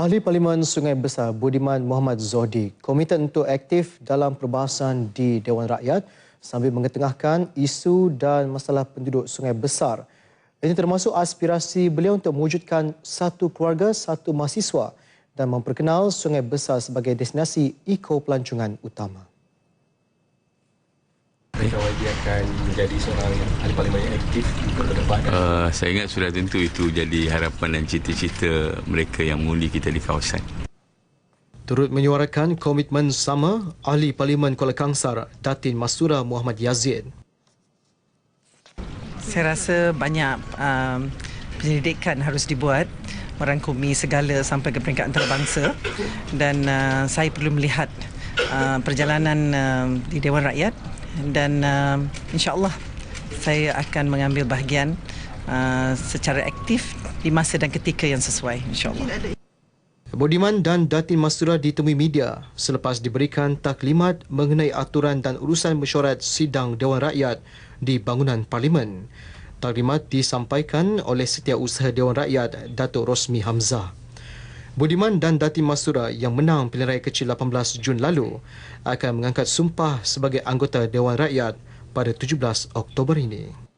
Ahli Parlimen Sungai Besar Budiman Muhammad Zohdi komited untuk aktif dalam perbahasan di Dewan Rakyat sambil mengetengahkan isu dan masalah penduduk Sungai Besar. Ini termasuk aspirasi beliau untuk mewujudkan satu keluarga, satu mahasiswa dan memperkenal Sungai Besar sebagai destinasi eko-pelancongan utama. Adakah YB akan menjadi seorang ahli parlimen yang aktif untuk ke depan? Uh, saya ingat sudah tentu itu jadi harapan dan cita-cita mereka yang mengundi kita di kawasan. Turut menyuarakan komitmen sama Ahli Parlimen Kuala Kangsar Datin Masura Muhammad Yazid. Saya rasa banyak um, penyelidikan harus dibuat merangkumi segala sampai ke peringkat antarabangsa dan uh, saya perlu melihat uh, perjalanan uh, di Dewan Rakyat dan uh, insyaAllah saya akan mengambil bahagian uh, secara aktif di masa dan ketika yang sesuai insyaAllah. Budiman dan Datin Mastura ditemui media selepas diberikan taklimat mengenai aturan dan urusan mesyuarat sidang Dewan Rakyat di bangunan Parlimen. Taklimat disampaikan oleh Setiausaha Dewan Rakyat Datuk Rosmi Hamzah. Budiman dan Datin Mastura yang menang pilihan raya kecil 18 Jun lalu akan mengangkat sumpah sebagai anggota Dewan Rakyat pada 17 Oktober ini.